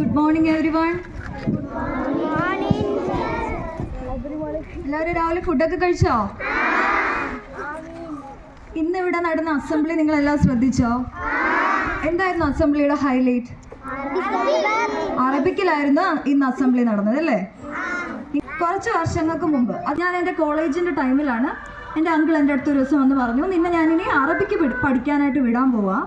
Good morning every one എല്ലാവരും രാവിലെ ഫുഡൊക്കെ കഴിച്ചോ? ഇന്ന് ഇവിടെ നടന്ന അസംബ്ലി നിങ്ങൾ എല്ലാം ശ്രദ്ധിച്ചോ? എന്തായിരുന്നു അസംബ്ലിയുടെ ഹൈലൈറ്റ് അറബിക്കിലായിരുന്നു ഇന്ന് അസംബ്ലി നടന്നത് അല്ലേ? കുറച്ച് വർഷങ്ങൾക്ക് മുമ്പ്. അത് ഞാൻ എന്റെ കോളേജിന്റെ ടൈമിലാണ് എന്റെ അങ്കിൾ എന്റെ അടുത്ത് ദിവസം വന്ന് പറഞ്ഞു നിന്നെ ഞാനിനി അറബിക്ക് പഠിക്കാനായിട്ട് വിടാൻ പോവാ.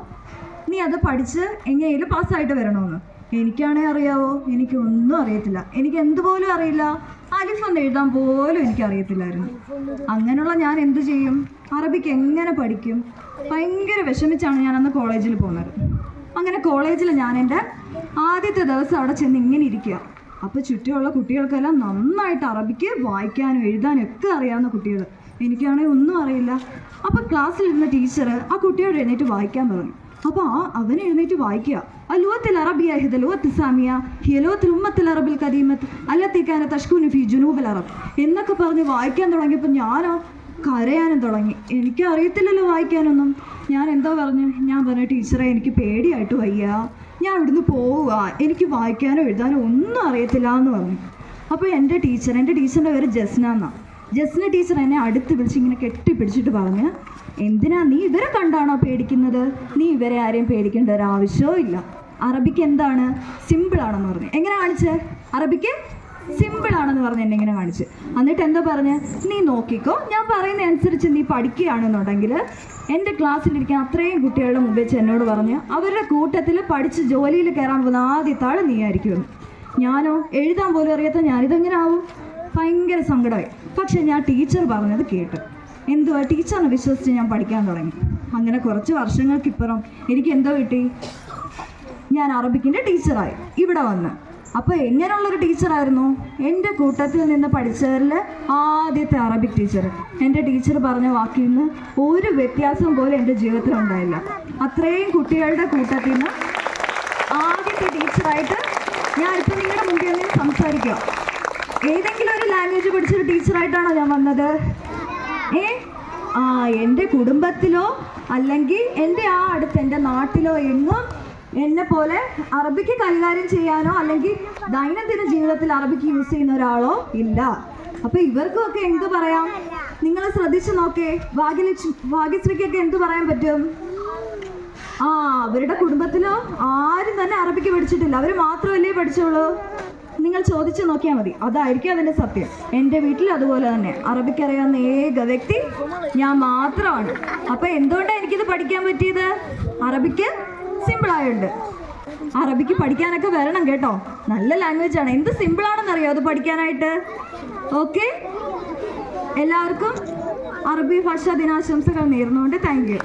നീ അത് പഠിച്ച് എങ്ങനെയും പാസ്സായിട്ട് വരണമെന്ന്. എനിക്കാണേ അറിയാവോ? എനിക്ക് ഒന്നും അറിയത്തില്ല. എനിക്ക് എന്തുപോലും അറിയില്ല. അലിഫ് ഒന്ന് എഴുതാൻ പോലും എനിക്ക് അറിയത്തില്ലായിരുന്നു അങ്ങനെയുള്ള ഞാൻ എന്ത് ചെയ്യും? അറബിക്ക് എങ്ങനെ പഠിക്കും? ഭയങ്കര വിഷമിച്ചാണ് ഞാൻ അന്ന് കോളേജിൽ പോകുന്നത്. അങ്ങനെ കോളേജിൽ ഞാൻ എന്റെ ആദ്യത്തെ ദിവസം അവിടെ ചെന്ന് ഇങ്ങനെ ഇരിക്കുക. അപ്പോൾ ചുറ്റുമുള്ള കുട്ടികൾക്കെല്ലാം നന്നായിട്ട് അറബിക്ക് വായിക്കാനും എഴുതാനും ഒക്കെ അറിയാവുന്ന കുട്ടികൾ എനിക്കാണെങ്കിൽ ഒന്നും അറിയില്ല. അപ്പോൾ ക്ലാസ്സിലിരുന്ന ടീച്ചർ ആ കുട്ടിയോട് എഴുന്നേറ്റ് വായിക്കാൻ പറഞ്ഞു. അപ്പോൾ ആ അവൻ എഴുന്നേറ്റ് വായിക്കുക. അലുവത്തിൽ അറബിയ ഹിദ ലുവത്ത് സാമിയ ഹിയലുവത്തിൽ ഉമ്മത്തിൽ അറബിൽ കദീമത്ത് അല്ലത്തേക്കാന തഷ്കുനു ഫി ജുനൂബിൽ അറബ് എന്നൊക്കെ പറഞ്ഞ് വായിക്കാൻ തുടങ്ങിയപ്പോൾ ഞാനോ കരയാനും തുടങ്ങി. എനിക്ക് അറിയത്തില്ലല്ലോ വായിക്കാനൊന്നും. ഞാൻ എന്തോ പറഞ്ഞു ഞാൻ പറഞ്ഞു ടീച്ചറെ എനിക്ക് പേടിയായിട്ട് വയ്യ. ഞാൻ ഇവിടുന്ന് പോവുക. എനിക്ക് വായിക്കാനോ എഴുതാനോ ഒന്നും അറിയത്തില്ല എന്ന് പറഞ്ഞു. അപ്പോൾ എന്റെ ടീച്ചർ എന്റെ ടീച്ചറിന്റെ പേര് ജസ്ന എന്നാണ് ജസ്ന ടീച്ചർ എന്നെ അടുത്ത് വിളിച്ച് ഇങ്ങനെ കെട്ടിപ്പിടിച്ചിട്ട് പറഞ്ഞ് എന്തിനാ നീ ഇവരെ കണ്ടാണോ പേടിക്കുന്നത്? നീ ഇവരെ ആരെയും പേടിക്കേണ്ട ഒരു ആവശ്യവും ഇല്ല. അറബിക്ക് എന്താണ്? സിമ്പിൾ ആണെന്ന് പറഞ്ഞു. എങ്ങനെ കാണിച്ചേ? അറബിക്ക് സിമ്പിൾ ആണെന്ന് പറഞ്ഞ് എന്നെ ഇങ്ങനെ കാണിച്ച്. എന്നിട്ട് എന്താ പറഞ്ഞ്? നീ നോക്കിക്കോ. ഞാൻ പറയുന്ന അനുസരിച്ച് നീ പഠിക്കുകയാണെന്നുണ്ടെങ്കിൽ എന്റെ ക്ലാസ്സിലിരിക്കാൻ അത്രയും കുട്ടികളുടെ മുമ്പിൽ എന്നോട് പറഞ്ഞ് അവരുടെ കൂട്ടത്തിൽ പഠിച്ച് ജോലിയിൽ കയറാൻ പോകുന്ന ആദ്യത്തെ ആൾ നീ ആയിരിക്കുമെന്ന് ഞാനോ? എഴുതാൻ പോലും അറിയാത്ത ഞാനിതെങ്ങനെ ആവും? ഭയങ്കര സങ്കടമായി. പക്ഷെ ഞാൻ ടീച്ചർ പറഞ്ഞത് കേട്ടു. എന്തുവാ? ടീച്ചറിനെ വിശ്വസിച്ച് ഞാൻ പഠിക്കാൻ തുടങ്ങി. അങ്ങനെ കുറച്ച് വർഷങ്ങൾക്കിപ്പുറം എനിക്ക് എന്തോ കിട്ടി? ഞാൻ അറബിക്കിന്റെ ടീച്ചറായി. ഇവിടെ വന്ന്. അപ്പോൾ എങ്ങനെയുള്ളൊരു ടീച്ചറായിരുന്നു? എന്റെ കൂട്ടത്തിൽ നിന്ന് പഠിച്ചവരിൽ ആദ്യത്തെ അറബിക് ടീച്ചർ എന്റെ ടീച്ചർ പറഞ്ഞ വാക്കിൽ നിന്ന് ഒരു വ്യത്യാസം പോലും എന്റെ ജീവിതത്തിൽ ഉണ്ടായില്ല. അത്രയും കുട്ടികളുടെ കൂട്ടത്തിൽ നിന്ന് ആദ്യത്തെ ടീച്ചറായിട്ട് ഞാനിപ്പോൾ നിങ്ങളുടെ മുമ്പിൽ നിന്ന് ഏതെങ്കിലും ഒരു ലാംഗ്വേജ് പഠിച്ചൊരു ടീച്ചറായിട്ടാണോ ഞാൻ വന്നത്? ഏ? ആ എന്റെ കുടുംബത്തിലോ അല്ലെങ്കിൽ എന്റെ ആ അടുത്ത് എന്റെ നാട്ടിലോ എങ്ങും എന്നെ പോലെ അറബിക്ക് കൈകാര്യം ചെയ്യാനോ അല്ലെങ്കിൽ ദൈനംദിന ജീവിതത്തിൽ അറബിക്ക് യൂസ് ചെയ്യുന്ന ഒരാളോ ഇല്ല. അപ്പൊ ഇവർക്കൊക്കെ എന്ത് പറയാം? നിങ്ങൾ ശ്രദ്ധിച്ചു നോക്കേ. ഭാഗ്യലക്ഷ്മി ഭാഗ്യശ്രീക്കൊക്കെ എന്ത് പറയാൻ പറ്റും? ആ അവരുടെ കുടുംബത്തിലോ ആരും തന്നെ അറബിക്ക് പഠിച്ചിട്ടില്ല. അവർ മാത്രമല്ലേ പഠിച്ചോളൂ? നിങ്ങൾ ചോദിച്ചു നോക്കിയാൽ മതി. അതായിരിക്കും അതിന്റെ സത്യം. എന്റെ വീട്ടിൽ അതുപോലെ തന്നെ. അറബിക്ക് അറിയാവുന്ന ഏക വ്യക്തി ഞാൻ മാത്രമാണ്. അപ്പോൾ എന്തുകൊണ്ടാണ് എനിക്കിത് പഠിക്കാൻ പറ്റിയത്? അറബിക്ക് സിമ്പിളായുണ്ട്. അറബിക്ക് പഠിക്കാനൊക്കെ വരണം കേട്ടോ. നല്ല ലാംഗ്വേജ് ആണ്. എന്ത് സിമ്പിളാണെന്നറിയോ അത് പഠിക്കാനായിട്ട്? ഓക്കെ? എല്ലാവർക്കും അറബി ഭാഷ ദിനാശംസകൾ നേർന്നുകൊണ്ട് താങ്ക് യു.